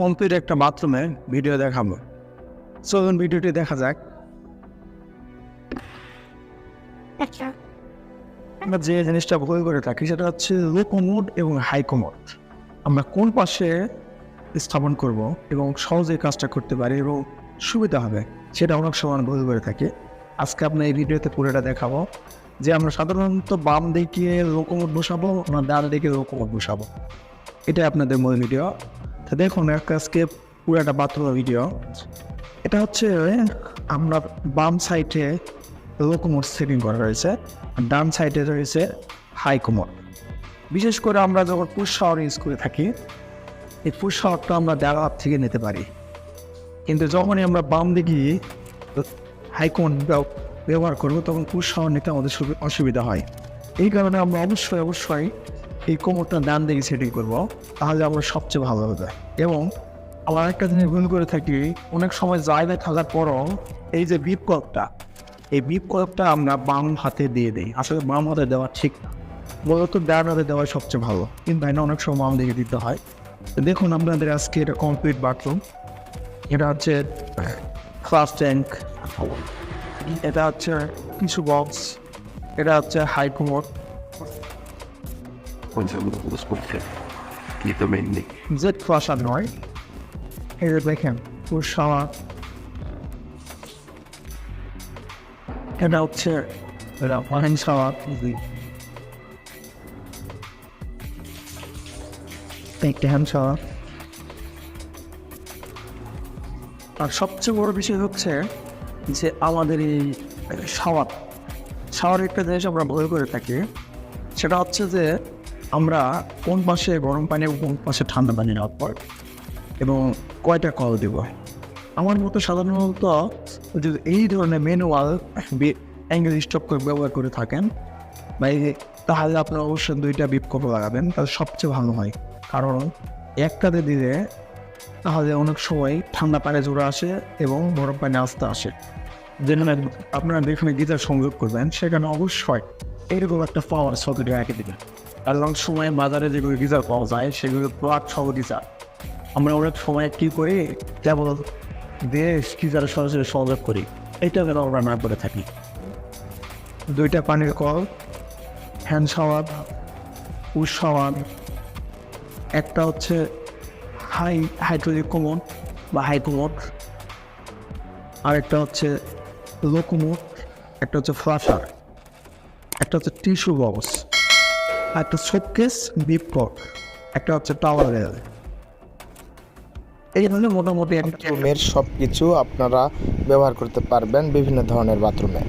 Complete একটা বাথরুমে video দেখাবো। চলুন ভিডিওটি দেখা যাক। আচ্ছা আমরা যে জিনিসটা ভুল করে থাকি সেটা হচ্ছে লো কমোড এবং হাই কমোড আমরা কোন পাশে স্থাপন করব এবং সহজে কাজটা করতে পারি এবং সুবিধা হবে সেটা অনেক সময় ভুল করে থাকি। আজকে আপনার এই ভিডিওতে পুরোটা দেখাবো। যে আমরা সাধারণত বাম দিকে লো কমোড বসাবো আমরা ডান দিকে লো কমোড বসাবো। এটাই আপনাদের মূল ভিডিও তো দেখুন, একটা আজকে একটা বাথরুমের ভিডিও। এটা হচ্ছে আমরা বাম সাইডে লো কোমর সেটিং করা রয়েছে ডান সাইডে রয়েছে হাই কোমর বিশেষ করে আমরা যখন পুষ শাওয়ার ইউজ করে থাকি, এই পুষ শাওয়ারটা আমরা দেওয়ার হাত থেকে নিতে পারি। কিন্তু যখনই আমরা বাম দিকে হাই কোমর ব্যবহার করব, তখন পুষ শাওয়ার নিতে আমাদের সুবি- অসুবিধা হয়। এই কারণে আমরা অবশ্যই অবশ্যই এই কোমরটা ডান দিকে সেটিং করব, তাহলে আমরা সবচেয়ে ভালো হবে এবং আবার একটা জিনিস ভুল করে থাকি, অনেক সময় জায়গায় থাকার পরও এই যে বিপ কলপটা এই বিপ কলপটা আমরা বাম হাতে দিয়ে দিই। আসলে বাম হাতে দেওয়া ঠিক না। মূলত ডান হাতে দেওয়া সবচেয়ে ভালো। কিন্তু তাই না, অনেক সময় বাম দিকে দিতে হয়। দেখুন আপনাদের আজকে এটা কমপ্লিট বাথরুম এটা হচ্ছে ফার্স্ট ট্যাঙ্ক এটা হচ্ছে কিছু বক্স এটা হচ্ছে high Conservamos porque aqui também jet flusher নয় এই যে দেখেন পুরসাওয়া এটা হচ্ছে এটা ওয়াইন শাওয়ার একটা হ্যান্ড শাওয়ার আর সবচেয়ে বড় বিষয় হচ্ছে যে আমাদের এই শাওয়ার সাওয়ার একটা জিনিস আমরা ভুল করে থাকি, সেটা হচ্ছে যে আমরা কোন পাশে গরম পানি এবং কোন পাশে ঠান্ডা পানি নেওয়ার পর এবং কয়টা কল দেব? আমার মতো সাধারণত যদি এই ধরনের ম্যানুয়াল অ্যাঙ্গেল স্টপ করে ব্যবহার করে থাকেন, বা তাহলে আপনার অবশ্যই দুইটা বিপ কপে লাগাবেন, তাহলে সবচেয়ে ভালো হয়। কারণ একটাতে দিলে তাহলে অনেক সময় ঠান্ডা পানি জোরে আসে এবং গরম পানি আসতে আসে। যেখানে আপনারা যেখানে গিজার সংযোগ করবেন, সেখানে অবশ্যই এরকম একটা পাওয়ার সকেটে রেখে দেবেন। কারণ সময় বাজারে যেগুলো গিজার পাওয়া যায়, সেগুলো প্লাগ সহ গিজার আমরা অনেক সময় কী করি, কেবল দেশ গিজারে সরাসরি সংযোগ করি এটা যেন আমরা না করে থাকি। দুইটা পানির কল, হ্যান্ড পুশ শাওয়ার। একটা হচ্ছে হাই হাইড্রোলিক কোমোড বা হাই কোমোড। আরেকটা হচ্ছে লো কোমোড একটা হচ্ছে ফ্লাশার। একটা হচ্ছে টিস্যু বক্স। আর একটা শোকেস বিপ একটা হচ্ছে টাওয়ার রেল এই ধরনের মোটামুটি রুমের সব কিছু আপনারা ব্যবহার করতে পারবেন বিভিন্ন ধরনের বাথরুমে